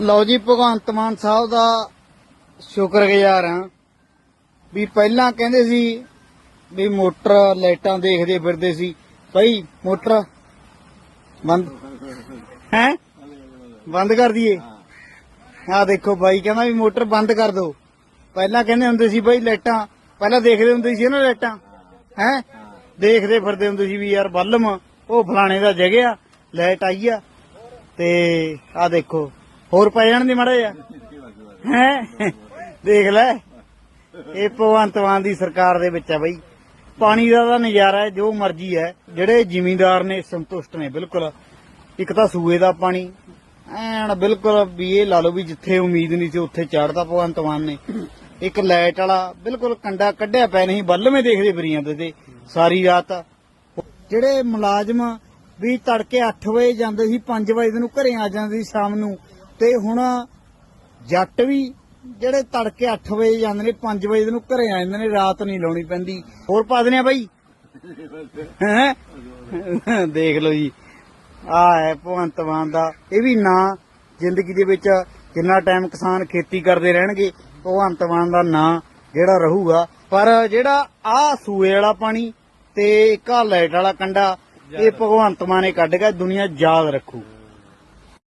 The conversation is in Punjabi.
ਲਓ ਜੀ, ਭਗਵੰਤ ਮਾਨ ਸਾਹਿਬ ਦਾ ਸ਼ੁਕਰਗੁਜ਼ਾਰ ਹਾਂ ਵੀ ਪਹਿਲਾਂ ਕਹਿੰਦੇ ਸੀ ਵੀ ਮੋਟਰ ਲਾਈਟਾਂ ਦੇਖਦੇ ਫਿਰਦੇ ਸੀ। ਭਾਈ, ਮੋਟਰ ਬੰਦ ਹੈ? ਬੰਦ ਕਰ ਦਈਏ। ਆ ਦੇਖੋ ਬਾਈ ਕਹਿੰਦਾ ਵੀ ਮੋਟਰ ਬੰਦ ਕਰ ਦਿਓ ਪਹਿਲਾਂ ਕਹਿੰਦੇ ਹੁੰਦੇ ਸੀ ਬਾਈ ਲਾਈਟਾਂ, ਪਹਿਲਾਂ ਦੇਖਦੇ ਹੁੰਦੇ ਸੀ ਨਾ ਲਾਈਟਾਂ। ਹੈ? ਦੇਖਦੇ ਫਿਰਦੇ ਹੁੰਦੇ ਸੀ ਵੀ ਯਾਰ ਬੱਲਮ, ਉਹ ਫਲਾਣੇ ਦਾ ਜਗਿਆ, ਲਾਈਟ ਆਈ ਆ। ਤੇ ਆ ਦੇਖੋ ਹੋਰ ਪੈ ਜਾਣ ਦੀ ਮੜਾ ਜਾ ਹੈ? ਦੇਖ ਲੈ। ਇਹ ਭਗਵੰਤ ਮਾਨ ਦੀ ਸਰਕਾਰ ਦੇ ਵਿੱਚ ਆ ਬਈ। ਪਾਣੀ ਦਾ ਤਾਂ ਨਜ਼ਾਰਾ ਹੈ, ਜੋ ਮਰਜ਼ੀ ਹੈ। ਜਿਹੜੇ ਜ਼ਿਮੀਂਦਾਰ ਨੇ, ਸੰਤੁਸ਼ਟ ਨੇ, ਬਿਲਕੁਲ। ਇੱਕ ਤਾਂ ਸੂਏ ਦਾ ਪਾਣੀ। ਐਨ ਬਿਲਕੁਲ ਵੀ ਇਹ ਲਾ ਲਓ ਵੀ ਜਿੱਥੇ ਉਮੀਦ ਨਹੀਂ ਸੀ, ਉੱਥੇ ਚੜਦਾ ਭਗਵੰਤ ਮਾਨ ਨੇ। ਇੱਕ ਲਾਈਟ ਵਾਲਾ, ਬਿਲਕੁਲ ਕੰਡਾ ਕੱਢਿਆ ਪੈ ਨਹੀਂ ਬੱਲਵੇਂ ਦੇਖਦੇ ਬਰੀਆਂ ਜਾਂਦੇ ਤੇ, ਸਾਰੀ ਰਾਤ। ਜਿਹੜੇ ਮੁਲਾਜ਼ਮ ਵੀ ਤੜਕੇ 8 ਵਜੇ ਜਾਂਦੇ ਸੀ 5 ਵਜੇ ਨੂੰ ਘਰੇ ਆ ਜਾਂਦੇ ਸੀ ਸ਼ਾਮ ਨੂੰ ਤੇ ਹੁਣ ਜੱਟ ਵੀ ਜਿਹੜੇ ਤੜਕੇ 8 ਵਜੇ ਜਾਂਦੇ ਨੇ 5 ਵਜੇ ਨੂੰ ਘਰੇ ਆ ਜਾਂਦੇ ਨੇ ਰਾਤ ਨਹੀਂ ਲਾਉਣੀ ਪੈਂਦੀ। ਹੋਰ ਪਾ ਦਨੇ ਆ ਬਾਈ। ਹੈਂ? ਦੇਖ ਲਓ ਜੀ। ਆ ਹੈ ਭਗਵੰਤ ਮਾਨ ਦਾ। ਇਹ ਵੀ ਨਾਂ ਜ਼ਿੰਦਗੀ ਦੇ ਵਿੱਚ ਜਿੰਨਾ ਟਾਈਮ ਕਿਸਾਨ ਖੇਤੀ ਕਰਦੇ ਰਹਿਣਗੇ ਭਗਵੰਤ ਮਾਨ ਦਾ ਨਾਂ ਜਿਹੜਾ ਰਹੂਗਾ। ਪਰ ਜਿਹੜਾ ਆ ਸੂਏ ਵਾਲਾ ਪਾਣੀ ਤੇ ਇੱਕ ਆਹ ਲਾਈਟ ਵਾਲਾ ਕੰਡਾ ਇਹ ਭਗਵੰਤ ਮਾਨ ਨੇ ਕੱਢ ਕੇ ਦੁਨੀਆ ਯਾਦ ਰੱਖੂ।